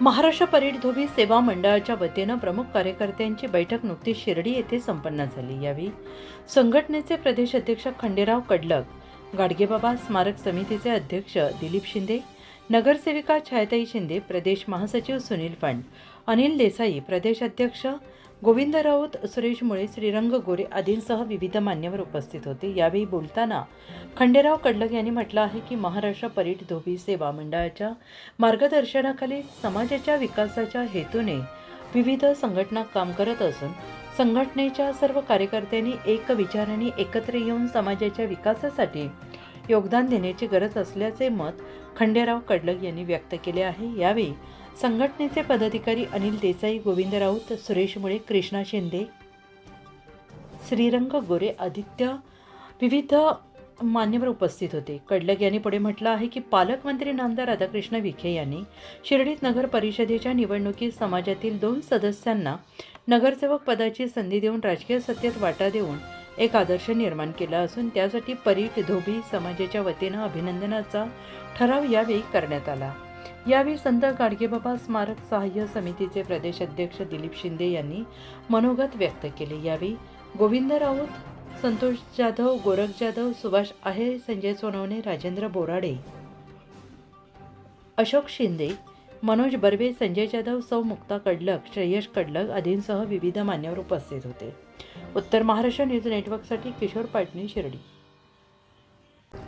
Maharashtra parade धोबी सेवा मंडळाच्या वतीनं प्रमुख कार्यकर्त्यांची बैठक नुकतीच शिर्डी येथे संपन्न झाली. यावेळी संघटनेचे प्रदेश अध्यक्ष खंडेराव कडलक गाडगेबाबा स्मारक समितीचे अध्यक्ष दिलीप शिंदे नगरसेविका छायाताई शिंदे प्रदेश महासचिव सुनील फंड अनिल देसाई प्रदेश अध्यक्ष गोविंद राऊत सुरेश मुळे श्रीरंग गोरे आदींसह विविध मान्यवर उपस्थित होते. यावेळी बोलताना खंडेराव कडलक यांनी म्हटलं आहे की महाराष्ट्र परीट धोबी सेवा मंडळाच्या मार्गदर्शनाखाली समाजाच्या विकासाच्या हेतूने विविध संघटना काम करत असून संघटनेच्या सर्व कार्यकर्त्यांनी एक विचाराने एकत्र येऊन समाजाच्या विकासासाठी योगदान देण्याची गरज असल्याचे मत खंडेराव कडलक यांनी व्यक्त केले आहे. यावेळी संघटनेचे पदाधिकारी अनिल देसाई गोविंद राऊत सुरेश मुळे कृष्णा शिंदे श्रीरंग गोरे आदित्य विविध मान्यवर उपस्थित होते. कडलक यांनी पुढे म्हटलं आहे की पालकमंत्री नामदार राधाकृष्ण विखे यांनी शिर्डीत नगर परिषदेच्या निवडणुकीत समाजातील दोन सदस्यांना नगरसेवक पदाची संधी देऊन राजकीय सत्तेत वाटा देऊन एक आदर्श निर्माण केला असून त्यासाठी परीट धोबी समाजाच्या वतीनं अभिनंदनाचा ठराव यावेळी करण्यात आला. यावेळी संत गाडगेबाबा स्मारक सहाय्य समितीचे प्रदेश अध्यक्ष दिलीप शिंदे यांनी मनोगत व्यक्त केले. यावेळी गोविंद राऊत संतोष जाधव गोरख जाधव सुभाष आहे संजय सोनवणे राजेंद्र बोराडे अशोक शिंदे मनोज बर्वे संजय जाधव सौ मुक्ता कडलक श्रेयश कडलक आदींसह विविध मान्यवर उपस्थित होते. उत्तर महाराष्ट्र न्यूज नेटवर्कसाठी किशोर पाटणी शिर्डी.